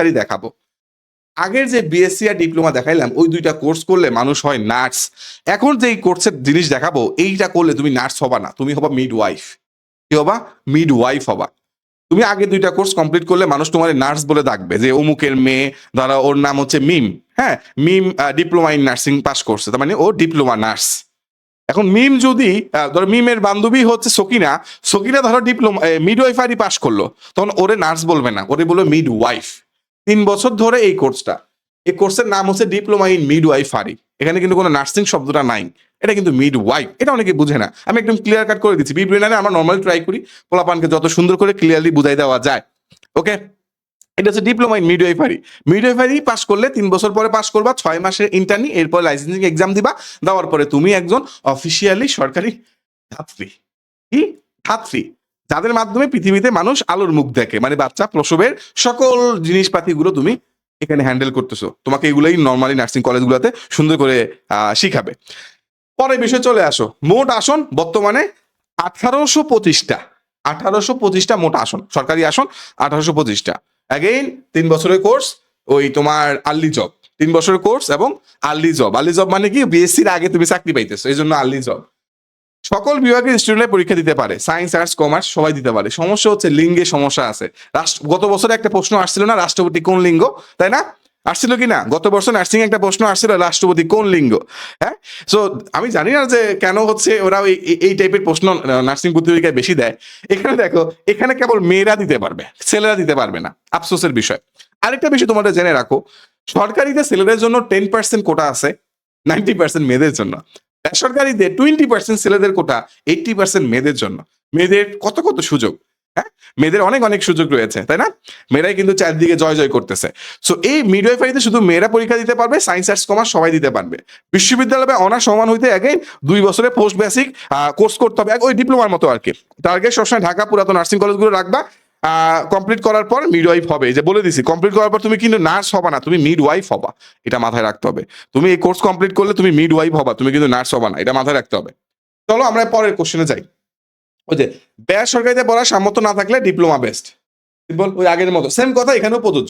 Midwifery দেখাবো। আগের যে বিএসসি আর ডিপ্লোমা দেখাইলাম, ওই দুইটা কোর্স করলে মানুষ হয় নার্স এখন যে এই কোর্সের জিনিস দেখাবো, এইটা করলে তুমি নার্স হবা না, তুমি হবা মিড ওয়াইফ কি হবা? মিড ওয়াইফ হবা। তুমি আগে দুইটা কোর্স কমপ্লিট করলে মানুষ তোমার নার্স বলে ডাকবে, যে অমুকের মেয়ে, ধরো ওর নাম হচ্ছে মিম হ্যাঁ? Meem diploma in nursing pass করছে, তার মানে ও ডিপ্লোমা নার্স এখন মিম যদি ধরো মিমের বান্ধবী হচ্ছে সকিনা সকিনা ধরো ডিপ্লোমা মিডওয়াইফারি পাস করল, তখন ওরে নার্স বলবে না, ওরে বলবে মিড ওয়াইফ তিন বছর ধরে এই কোর্সটা এই কোর্সের নাম হচ্ছে ডিপ্লোমা ইন মিড ওয়াইফারি এখানে কিন্তু কোনো নার্সিং শব্দটা নাই। এটা কিন্তু মিড ওয়াইফ এটা অনেকে বুঝে না। আমি একদম ক্লিয়ার কাট করে দিচ্ছি। বিব্রেনারে আমরা নর্মালি ট্রাই করি। পোলাপানকে যত সুন্দর করে ক্লিয়ারলি বুঝাই দেওয়া যায়। ওকে এটা হচ্ছে diploma in midwifery midwifery midwifery pass করলে তিন বছর পরে পাস করবা, ছয় মাসের ইন্টারনি এরপর লাইসেন্সিং এক্সাম দিবা। দেওয়ার পরে তুমি একজন অফিসিয়ালি সরকারি ধাত্রী কি? ধাত্রী যাদের মাধ্যমে পৃথিবীতে মানুষ আলোর মুখ দেখে। মানে বাচ্চা, প্রসবের সকল জিনিসপাতিগুলো তুমি এখানে হ্যান্ডেল করতেছো। তোমাকে এগুলোই নর্মালি নার্সিং কলেজগুলোতে সুন্দর করে শিখাবে। পরে বিষয়ে চলে আসো। মোট আসন বর্তমানে আঠারোশো পঁচিশটা। আঠারোশো পঁচিশটা মোট আসন। সরকারি আসন আঠারোশো পঁচিশটা। অ্যাগেইন তিন বছরের কোর্স ওই তোমার আর্লি জব তিন বছরের কোর্স এবং আর্লি জব আর্লি জব মানে কি? বিএসসির আগে তুমি চাকরি পাইতেছো। এই জন্য আর্লি জব সকল বিভাগের স্টুডেন্ট পরীক্ষা দিতে পারে। সায়েন্স আর্টস কমার্স সবাই দিতে পারে। সমস্যা হচ্ছে লিঙ্গে সমস্যা আছে। গত বছরে একটা প্রশ্ন আসছিল না, রাষ্ট্রপতি কোন লিঙ্গ? তাই না? আসছিল কি না? গত বছর নার্সিং একটা প্রশ্ন আসছিল, রাষ্ট্রপতি কোন লিঙ্গ? হ্যাঁ? সো আমি জানি না যে কেন হচ্ছে ওরা ওই এই টাইপের প্রশ্ন নার্সিং প্রতিযোগিতায় বেশি দেয়। এখানে দেখো, এখানে কেবল মেয়েরা দিতে পারবে, ছেলেরা দিতে পারবে না, আফসোসের বিষয়। আরেকটা বিষয় তোমাদের জেনে রাখো, সরকারিতে ছেলেদের জন্য টেন পার্সেন্ট কোটা আছে নাইনটি পার্সেন্ট মেয়েদের জন্য। বেসরকারিতে টোয়েন্টি পার্সেন্ট ছেলেদের কোটা এইটটি পার্সেন্ট মেয়েদের জন্য। মেয়েদের কত কত সুযোগ হ্যাঁ? মেয়েদের অনেক অনেক সুযোগ রয়েছে, তাই না? মেয়েরাই কিন্তু চারদিকে জয় জয় করতেছে। সো এই মিডওয়াইফারিতে শুধু মেয়েরা পরীক্ষা দিতে পারবে সায়েন্স আর্টস কমার্স সবাই দিতে পারবে। বিশ্ববিদ্যালয়ে অনার্স সমান হইতে আগে দুই বছরে পোস্ট বেসিক কোর্স করতে হবে ওই ডিপ্লোমার মতো আর কি। টার্গেট সবসময় ঢাকা পুরাতন নার্সিং কলেজগুলো রাখবা কমপ্লিট করার পর মিড ওয়াইফ হবে যে বলে দিছি কমপ্লিট করার পর তুমি কিন্তু নার্স হবা না, তুমি মিড ওয়াইফ হবা। এটা মাথায় রাখতে হবে। তুমি এই কোর্স কমপ্লিট করলে তুমি মিড ওয়াইফ হবা, তুমি কিন্তু নার্স হবা না, এটা মাথায় রাখতে হবে। চলো আমরা পরের কোশ্চেনে যাই। ওই যে, বেসরকারিতে পড়ার সামর্থ্য না থাকলে ডিপ্লোমা বেস্ট বল ওই আগের মতো। সেম কথা এখানেও প্রযোজ্য।